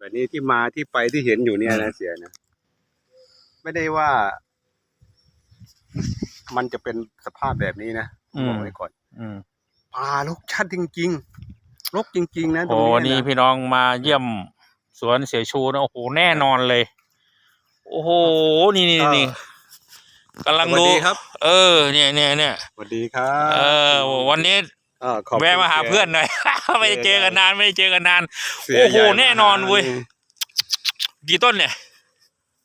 แบบนี้ที่มาที่ไปที่เห็นอยู่เนี่ยอืนะมเสียนะไม่ได้ว่า มันจะเป็นสภาพแบบนี้นะอืบมอกไว้ก่อนอืมป่ารกชัดจริงๆรกจริง ๆ นะตรโอ้งนี่นี้นะพี่น้องมาเยี่ยมสวนเสียชูนะโอ้โหแน่นอนเลย โอ้โหนี่นี่นี่กำลังสวัสดูดีครับ เออ เนี่ยเนี่ยเนี่ยสวัสดีครับ เออ วันนี้เออขอบคุณแวะมาหาสียเพื่อนหน่อย ไม่ได้เจอกันนานไม่ได้เจอกันนาน เสียโอ้โหใญ่มาแน่นอนเว้ย กี่ต้นเนี่ย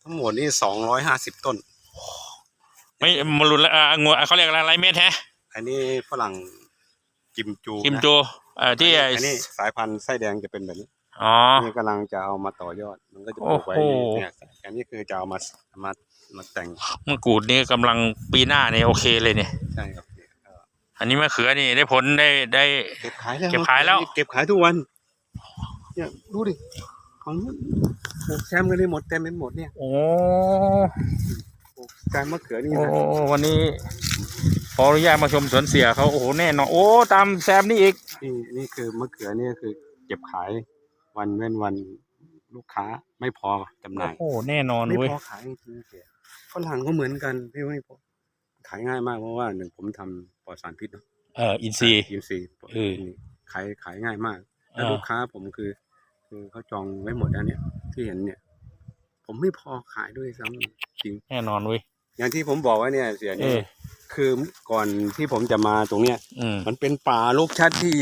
ทั้งหมดนี่สองร้อยห้าสิบต้น ไม่มารุนละอ่างัวเขาเรียกอะไรไรเม็ดแฮะอันนี้ฝรั่งกิมจูคิมนะจูเอ่อที่ไอ้อันนี้สายพันธุ์ไส้แดงจะเป็นแบบนี้อ๋อ นี่กำลังจะเอามาต่อยอด มันก็จะปลูกไว้โอ้โห เนี่ยอันนี้คือจะเอามามามาแต่ง มะกรูดนี่กำลังปีหน้าเนี่ยโอเคเลยเนี่ย ใช่ครับเนี่ยก็ อันนี้มะเขือนี่ได้ผลได้ได้ เก็บขายแล้วเก็บขายแล้ว เก็บขายทุกวัน เนี่ยดูดิของปลูกแซมกันได้หมดเต็มไปหมดเนี่ยโอ้ปลูกแซมมะเขือนี่โอ้นะวันนี้ขออนุญาตมาชมสวนเสียเขาโอ้โหแน่นอนโอ้ตามแซมนี่อีกนี่นี่คือมะเขือนี่คือ เก็บขายวันเว้นวันลูกค้าไม่พอจำหน่ายโอ้โหแน่นอนไม่เว้ย พอขายจริงๆเสียฝรั่งก็เหมือนกันพี่ไม่พอ ขายง่ายมากเพราะว่าหนึ่งผมทำปลอดสารพิษเนาะเอออินซีย์ อินซีย์เออขายขายง่ายมาก แล้วอ่า ลูกค้าผมคือ คือเขาจองไว้หมดแล้วเนี่ย ที่เห็นเนี่ย ผมไม่พอขายด้วยซ้ำจริง แน่นอนเว้ยอย่างที่ผมบอกว่าเนี่ยเสียเอเนี่ยอคือก่อนที่ผมจะมาตรงเนี้ย อืม มันเป็นป่าลกชัดที่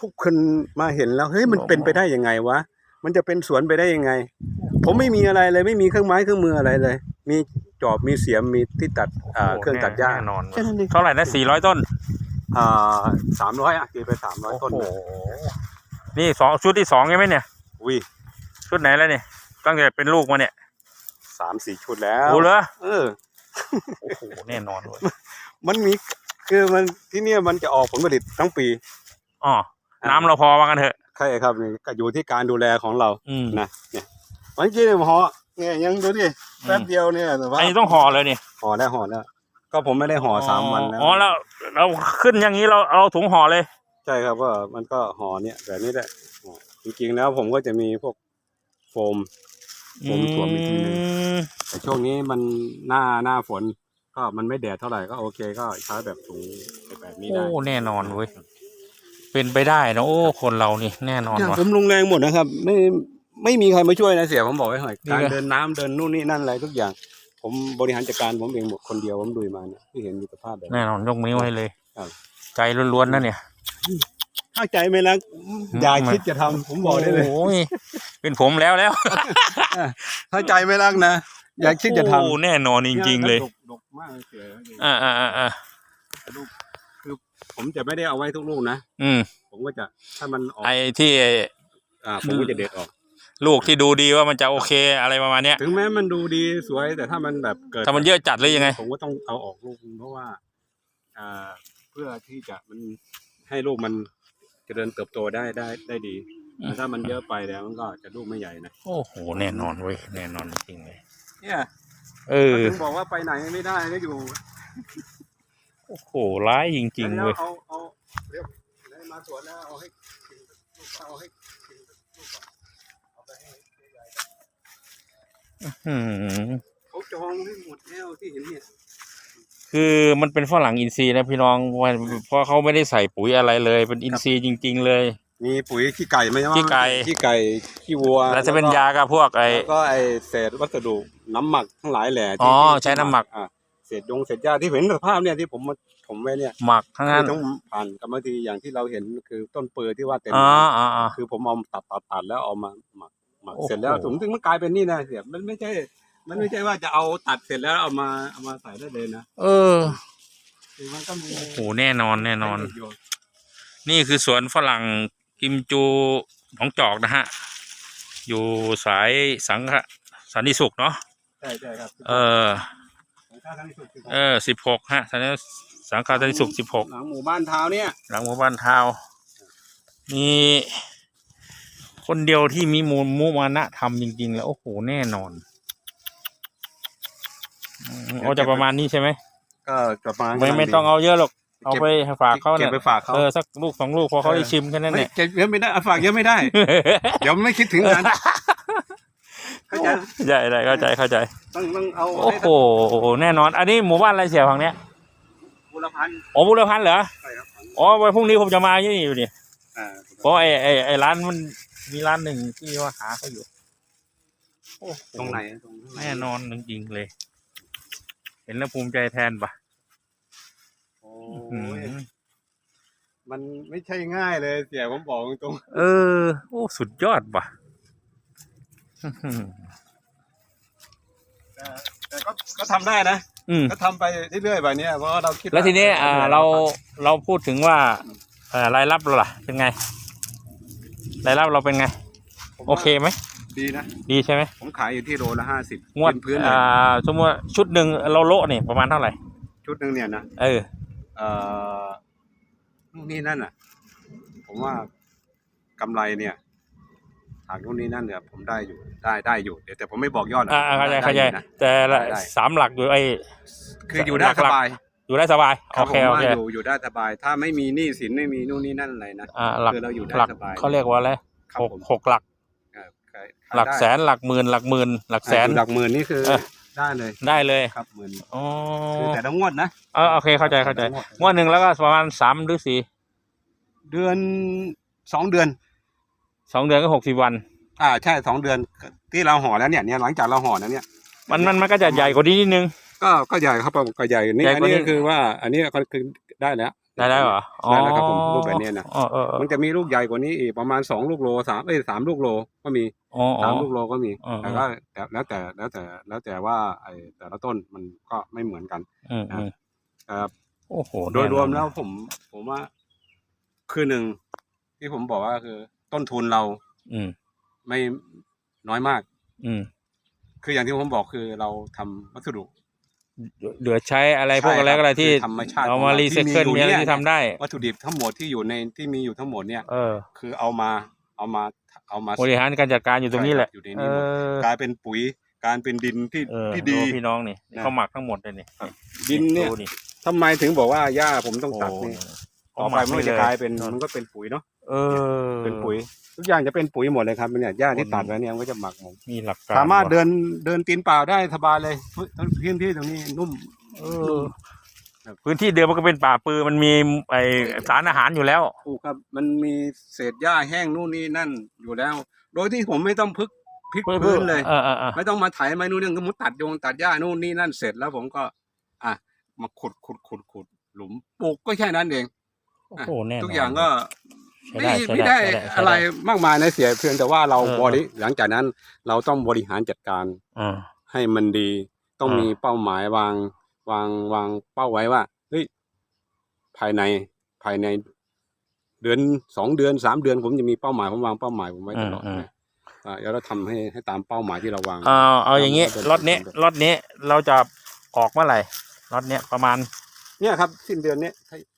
ทุกคนมาเห็นแล้วเฮ้ยมันเป็นไปได้ยังไงวะมันจะเป็นสวนไปได้ยังไง ผมไม่มีอะไรเลยไม่มีเครื่องไม้เครื่องมืออะไรเลย มี จอบมีเสียมมีที่ตัดอ่าเครื่องตัดหญ้าแน่นอน แค่นั้นเองเท่าไหร่นะสี่ร้อยต้น อ่าสามร้อยอะตีไปสามร้อยโอ้ต้นโหนะนี่สองชุดที่สองใช่ไหมเนี่ย อุ้ยชุดไหนแล้วเนี่ย ตั้งแต่เป็นลูกมาเนี่ยสามสี่ชุดแล้วโอ้เหรอเออ โอ้โห แน่นอนเว้ยมันมีคือมันที่เนี่ยมันจะออกผลผลิตทั้งปีอ๋อน้ำเราพอว่ากันเถอะ ใช่ครับนี่ก็อยู่ที่การดูแลของเรา อืม นะเนี่ยเมื่อกี้เนี่ยหอ เนี่ยยังดูดิแป๊บเดียวเนี่ยแต่ว่าอันนี้ต้องห่อเลยเนี่ยห่อแล้วห่อแล้ว ก็ผมไม่ได้ห่อสามวันแล้วอ๋อแล้วเราขึ้นอย่างนี้เราเอาถุงห่อเลย ใช่ครับว่ามันก็ห่อเนี่ยแบบนี้แหละห่อจริงๆแล้วผมก็จะมีพวกโฟมผมสวมอีกทีหนึ่งมแต่ช่วงนี้มันหน้าหน้าฝน ก็มันไม่แดดเท่าไหร่ก็โอเคก็ใช้แบบถุงแบบนี้โอ้ได้แน่นอนเว้ยเป็นไปได้นะโอ้คนเรานี่แน่นอนเนี่ยว่ะผมลงแรงหมดนะครับ ไม่ ไม่มีใครมาช่วยนะเสียผมบอกไว้หน่อยนี่การไง เดินน้ำเดินนู่นนี่นั่นอะไรทุกอย่าง ผมบริหารจัดการผมเองหมดคนเดียวผมดูมาเนี่ยที่เห็นอยู่สภาพแบบนี้แน่นอนยกนิ้วให้เลย ครับ ใจล้วนๆนะเนี่ย ถ้าใจไม่รักอย่าคิดจะทำผมบอกได้เลย โอ้ยเป็นผมแล้วแล้วถ้าใจไม่รักนะอย่าคิดจะทำโอ้แน่นอนจริง ๆ เลยดกดกมากเลยเสียอ่าอ่าอ่าอ่าลูกคือผมจะไม่ได้เอาไว้ทุกลูกนะ อืมผมก็จะถ้ามันออกไอ้ที่อ่าผมก็จะเด็ดออก ลูกที่ดูดีว่ามันจะโอเคอะไรประมาณเนี้ย ถึงแม้มันดูดีสวย แต่ถ้ามันแบบเกิดถ้ามันเยอะจัดหรือยังไง ผมก็ต้องเอาออกลูกนึงเพราะว่าอ่าเพื่อที่จะมันให้ลูกมันเจริญเติบโตได้ได้ได้ดีแต่ถ้ามันเยอะไปแล้วมันก็จะลูกไม่ใหญ่นะโอ้โหแน่นอนเว้ยแน่นอนจริงๆเลยเนี่ยเออถึงบอกว่าไปไหนไม่ได้ก็อยู่โอ้โหร้ายจริงๆแล้วเว้ยเอาเอาเรียกได้มาสวนแล้วเอาให้กินลูกเอาให้กินลูกก่อนเอาไปให้ใหญ่ อืม เขาจองให้หมดแล้วที่เห็นเนี่ย คือมันเป็นฝรั่งอินทรีย์นะพี่น้องว่าเพราะเขาไม่ได้ใส่ปุ๋ยอะไรเลย เป็นอินทรีย์จริง ๆ เลย มีปุ๋ยขี้ไก่ไหมว่าขี้ไก่ขี้ไก่ขี้วัวแล้วจะเป็นยากับพวกไอ้แล้วก็ไอเศษวัสดุน้ำหมักทั้งหลายแหล่อ๋ที่อที่ใช้น้ำหมักอะเศษยงเศษหญ้าที่เห็นสภาพเนี่ยที่ผมมาผมไว้เนี่ยหมักทั้งนั้นคือต้องผ่านกรรมวิธีอย่างที่เราเห็นคือต้นเปือที่ว่าเต็มอ๋ออ๋ออ๋อคือผมเอาตัดตัดตัดแล้วเอามาหมัก หมักโอ้โหเสร็จแล้วถึงถึงมันกลายเป็นนี่นะเสียมันไม่ใช่ มันไม่ใช่ว่าจะเอาตัดเสร็จแล้วเอามาเอามาใส่ได้เลยนะเออคือมันก็มีโอ้โหแน่นอนแน่นอน ประโยชน์นี่คือสวนฝรั่งกิมจูของจอกนะฮะ อยู่สายสังขะสันติสุขเนาะใช่ใช่ครับเออ ของข้าวทั้งสุดคือเออสิบหกฮะสันติสังขะสันติสุขสิบหกหลังหมู่บ้านเท้าเนี่ยหลังหมู่บ้านเท้ามี คนเดียวที่มีมูลมุมานะทำจริง ๆ แล้วโอ้โหแน่นอนอืมเอาจะประมาณนี้ใช่ไหมก็ประมาณไม่ไม่ต้องเอาเยอะหรอกเอาไปให้ฝากเขาเก็เนี่บยไปฝากเขาเออสักลูกสองลูกพอเขาได้ชิมแค่นั้นไม่เนี่ยเก็บเยอะไม่ได้เอาฝากเยอะไม่ได้ เดี๋ยวไม่คิดถึงกันนะใช่ได้เข้าใจเข้าใจ ต้องต้องเอาโอ้โหแน่นอน อันนี้หมู่บ้านอะไรเสียฝั่งเนี้ยบุรพันธ์อ๋อบุรพันธ์เหรอใช่ครับอ๋อวันพรุ่งนี้ผมจะมาที่นี่อยู่นี่อ่าเพราะไอ้ไอ้ไอ้ร้านมัน มีร้านหนึ่งที่ว่าหาเขาอยู่โอ้โตรงไหนตรงไหแน่นอนจริงๆเลย เห็นแล้วภูมิใจแทนปะโอ้อืมยมันไม่ใช่ง่ายเลยเสียผมบอกตรงเออ โอ้สุดยอดปะอื้อหือๆแต่แต่ก็ก็ทำได้นะ อืม ก็ทำไปเรื่อยๆแบบเนี้ยเพราะว่าเราคิดแล้วทีนี้อ่าเราเราพูดถึงว่าเอ่อรายรับเราล่ะ เป็นไง รายรับเราเป็นไง ผมโอว่าเคไหม ดีนะ ดีใช่ไหมผมขายอยู่ที่โลละห้าสิบงวดพื้นๆเลยอ่าสมมติว่าชุดหนึ่งเราโละเนี่ยประมาณเท่าไหร่ ชุดหนึ่งเนี่ยนะเออ เอ่อนู่นนี่นั่นอะ ผมว่ากำไรเนี่ยหากนู่นนี่นั่นเนี่ยผมได้อยู่ได้ได้อยู่เดี๋ยวแต่ผมไม่บอกยอดนะอ่าเข้าใจได้เข้าใจอยู่นะ แต่ละได้ได้ สามหลักอยู่ไอ้ คืออยู่ได้หลักๆ สบาย อยู่ได้สบายครัโอบเคผมโอว่าเคอยู่อยู่ได้สบาย ถ้าไม่มีหนี้สินไม่มีนู่นนี่นั่นอะไรนะอ่าหลักคือเราอยู่ได้หลักสบายเขาเรียกว่าอะไรครับหกผมหกหลักอ่าขายขายหลักได้แสนหลักหมื่นหลักหมื่นหลักแสน อ่าอยู่หลักหมื่นนี่คือเออ ได้เลยได้เลยครับหมื่นอ๋อคือแต่ละงวดนะเออโอเคเข้าใจเข้าใจแต่ละงวดหนึ่งแล้วก็ประมาณสามหรือสี่เดือนสองเดือน สองเดือนก็หกสิบวัน อ่าใช่สองเดือนที่เราห่อแล้วเนี่ยเนี่ยหลังจากเราห่อแล้วเนี่ย มันมันมันก็จะใหญ่กว่านี้นิดนึง ก็ก็ใหญ่ครับผมก็ใหญ่นี่ใหญ่อันกว่านี้นี้ ก็คือว่า อันนี้ก็คือได้แล้วได้แล้วเหรอได้แล้วครับผมรูปแบบนี้นะอ๋อเออเออมันจะมีลูกใหญ่กว่านี้อีกประมาณสองลูกโลสามเอ้ยสามลูกโลก็มีอ๋ออ๋สามอลูกโลก็มีอ๋อ แต่ก็แต่แล้วแต่แล้วแต่แล้วแต่ว่าไอ้แต่ละต้นมันก็ไม่เหมือนกันอืมอืมเอ่อ โอ้โหโดยรวมน่นอนแล้วผมผมว่า คือหนึ่งที่ผมบอกว่าคือ ต้นทุนเราอืมไม่น้อยมาก อืม คืออย่างที่ผมบอกคือเราทำวัสดุ เหลือใช้อะไรใช่พวกอะไรครับอะไรที่คือธรรมชาติเอาของมาเรารีที่ไซเคิลมีอยู่มีอะไรเนี่ยที่ทำได้ วัตถุดิบทั้งหมดที่อยู่ในที่มีอยู่ทั้งหมดเนี่ยเออ คือเอามาเอามาเอามาบริหารการจัดการอยู่ตรงนี้แหละใช่ครับอยู่ในเอนี้หมดอกลายเป็นปุ๋ยการเป็นดินที่เออที่ดูดีพี่น้องนี่นะเขาหมักทั้งหมดเลยนี่ดินเนี่ยดูนี่ทำไมถึงบอกว่าหญ้าผมต้องตัดโอ้นี่เขาต่อหไปมักมันให้ก็เลจะยกลายเป็นมันก็เป็นปุ๋ยเนาะ เออเป็นปุ๋ย ทุกอย่างจะเป็นปุ๋ยหมดเลยครับเนี่ยหญ้าที่คนตัดไว้เนี่ยมันก็จะหมักหมดมีหลักการสามารถว่ะเดินเดินตีนเปล่าได้สบายเลยพื้นที่ตรงนี้นุ่ม เออ พื้นที่เดิมมันก็เป็นป่าปือมันมีไอสารอาหารอยู่แล้วถูกครับ มันมีเศษหญ้าแห้งนู่นนี่นั่นอยู่แล้ว โดยที่ผมไม่ต้องพึกพลิกพื้นเลยเออเออเออไม่ต้องมาไถมานู่นนี่ก็มุดตัดโยงตัดหญ้านู่นนี่นั่นเสร็จแล้วผมก็ อะมาขุดขุดขุดขุดหลุมปลูกก็แค่นั้นเองโอ้โหแน่นนทุกอย่างก็ ใช้ไม่ได้ใช้ไม่ได้ได้ใช้ได้ใช้ได้อะไรมากมายนะเสียเพียงแต่ว่าเราเออบริหลังจากนั้นเราต้องบริหารจัดการอ่า ให้มันดี ต้องอ่ามี มีเป้าหมายวางวางวางเป้าไว้ว่าเฮ้ยภายในภายใน เดือนสองเดือนสามเดือนผมจะมีเป้าหมายผมวางเป้าหมายผมไว้ตลอดนะอ่าเดี๋ยวเราทำให้ให้ตามเป้าหมายที่เราวาง เอาเอาอย่างนี้ครับรถนี้รถนี้เราจะออกเมื่อไหร่รถเนี้ยประมาณ เนี่ยครับสิ้นเดือนนี้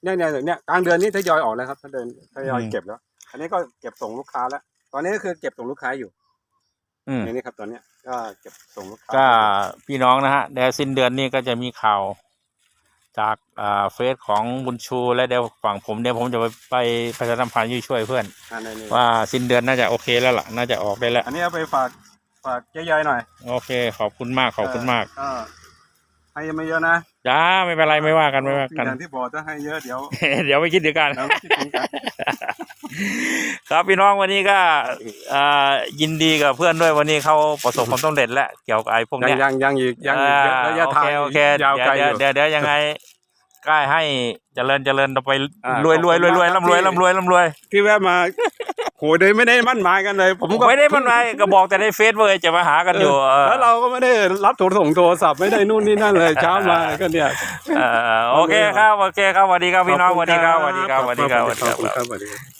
เนี่ยเนี่ยเนี่ยกลางเดือนนี้ทยอยออกแล้วครับถ้าเดินทยอยอืมเก็บแล้ว อันนี้ก็เก็บส่งลูกค้าแล้ว ตอนนี้ก็คือเก็บส่งลูกค้าอยู่อืมในนี้ครับ ตอนเนี้ยก็เก็บส่งลูกค้าก็พี่น้องนะฮะเดี๋ยวสิ้นเดือนนี้ก็จะมีข่าวจากอ่าเฟซของบุญชูและเดี๋ยวฝั่งผมเดี๋ยวผมจะไปไปประชาสัมพันธ์ช่วยเพื่อนอ่าในนี้ว่าสิ้นเดือนน่าจะโอเคแล้วล่ะ น่าจะออกได้แล้ว อันนี้เอาไปฝากฝากเจ๊ยายหน่อย โอเค ขอบคุณมากขอบคุณมากก็ให้ไม่เยอะนะ จ้าไม่เป็นไรไม่ว่ากันไม่ว่ากัน อย่างที่บอกถ้าให้เยอะเดี๋ยว เดี๋ยวไปคิดถึงกันเราคิดถึงกันครับพี่น้องวันนี้ก็อ่ายินดีกับเพื่อนด้วยวันนี้เขาประสบความสำเร็จแล้วเกี่ยวกับไอ้พวกยังเนี้ยยังยังอีกยังอีกเยอะระยะทางอ่โอเคยาวโอไกลเคอยู่เดี๋ยวเดี๋ยวเดี๋ยวยังไง ใกล้ให้เจริญเจริญต่อไปอ่ารวยรวยขอบรวยคุณรวยมากครับร่ำรวยที่ ร่ำรวยร่ำรวยที่แวะมา โหโดยไม่ได้มั่นหมายกันเลย ผมก็ไม่ได้มันไรก็บอกแต่ในเฟซเว้ยจะมาหากันอยู่เออแล้วเราก็ไม่ได้รับโทรส่งโทรศัพท์ไม่ได้นู่นนี่นั่นเลยเช้ามาก็เนี่ย เออโอเคครับโอเคครับสวัสดีครับพี่น้องสวัสดีครับสวัสดีครับสวัสดีครับสวัสดีขอบคุณครับครับสวัสดีครับ